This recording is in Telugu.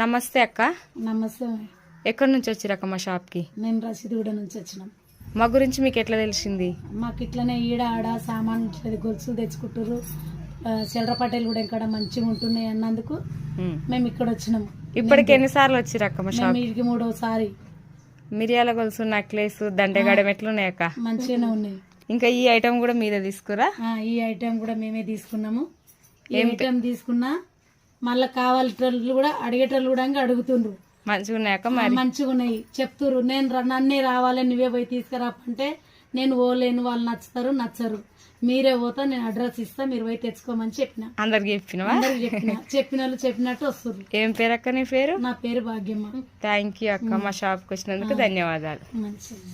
నమస్తే అక్క. నమస్తే. ఎక్కడి నుంచి వచ్చిరక్క మా షాప్కి? నేను రసీదుగూడ నుంచి వచ్చినాం. మా గురించి మీకు ఎట్లా తెలిసింది? మాకు ఇట్లనే ఈడ ఆడ సామాన్ గొలుసులు తెచ్చుకుంటారు చిల్లర పట్టేలు కూడా ఇక్కడ మంచిగా ఉంటున్నాయి అన్నందుకు. మేము ఇక్కడ వచ్చినాం. ఇప్పటికి ఎన్నిసార్లు వచ్చిరక్క మా షాప్ వీడికి మూడోసారి. మిరియాల గొలుసు నెక్లెస్ దండగడం ఎట్లున్నాయి అక్క? మంచిగానే ఉన్నాయి. ఇంకా ఈ ఐటమ్ కూడా మీద తీసుకురా? ఈ ఐటెం కూడా మేమే తీసుకున్నాము. ఈ ఐటెం తీసుకున్నా మళ్ళీ కావాలేటోళ్ళు కూడా అడిగేటోళ్ళు కూడా అడుగుతుండ్రు. మంచిగా మరి? మంచిగా ఉన్నాయి చెప్తుర్రు నేను నన్నే రావాలి నువ్వే పోయి తీసుకురా అంటే నేను ఓలేను వాళ్ళు నచ్చుతారు నచ్చరు. మీరే పోతా నేను అడ్రస్ ఇస్తా మీరు పోయి తెచ్చుకోమని చెప్పిన. అందరికి చెప్పిన. చెప్పిన వాళ్ళు చెప్పినట్టు వస్తుర్రు. ఏం పేరు అక్క నీ పేరు? నా పేరు భాగ్యమ్మ. థ్యాంక్ యూ అక్క మా షాప్కి వచ్చినందుకు ధన్యవాదాలు. మంచిది